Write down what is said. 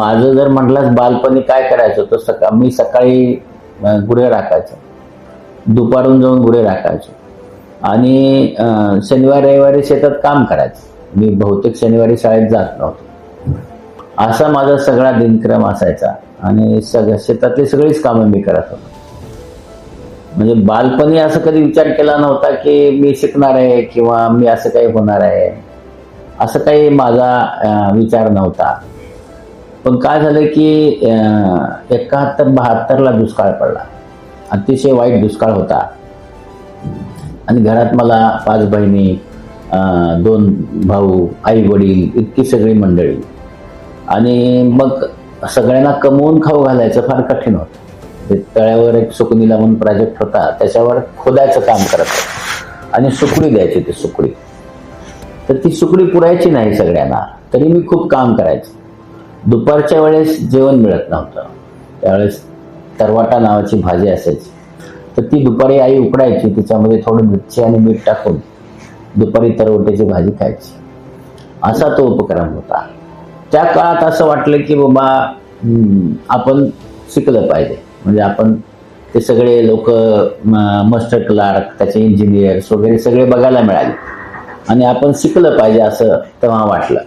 माझं जर म्हटलंच बालपणी काय करायचं तर सका मी सकाळी गुरे राखायचो. दुपारून जाऊन गुरे राखायचो. आणि शनिवार रविवारी शेतात काम करायचं. मी बहुतेक शनिवारी शाळेत जात नव्हतो. असा माझा सगळा दिनक्रम असायचा. आणि सगळ्या शेतातली सगळीच कामं मी करत होतो. म्हणजे बालपणी असं कधी विचार केला नव्हता की मी शिकणार आहे किंवा मी असं काही होणार आहे. असं काही माझा विचार नव्हता. पण काय झालं की एकाहत्तर बहात्तरला दुष्काळ पडला. अतिशय वाईट दुष्काळ होता. आणि घरात मला पाच बहिणी दोन भाऊ आई वडील इतकी सगळी मंडळी. आणि मग सगळ्यांना कमवून खाऊ घालायचं फार कठीण होतं. ते तळ्यावर एक सुकणीला म्हणून प्रोजेक्ट होता. त्याच्यावर खोदायचं काम करत आणि सुकडी द्यायची ती सुकडी. तर ती सुकडी पुरायची नाही सगळ्यांना. तरी मी खूप काम करायचं. दुपारच्या वेळेस जेवण मिळत नव्हतं. त्यावेळेस तरवाटा नावाची भाजी असायची. तर ती दुपारी आई उकडायची तिच्यामध्ये थोडं मिरची आणि मीठ टाकून दुपारी तरवट्याची भाजी खायची. असा तो उपक्रम होता. त्या काळात असं वाटलं की बाबा आपण शिकलं पाहिजे. म्हणजे आपण ते सगळे लोक मास्टर क्लार्क त्याचे इंजिनियर्स वगैरे सगळे बघायला मिळाले. आणि आपण शिकलं पाहिजे असं तेव्हा वाटलं.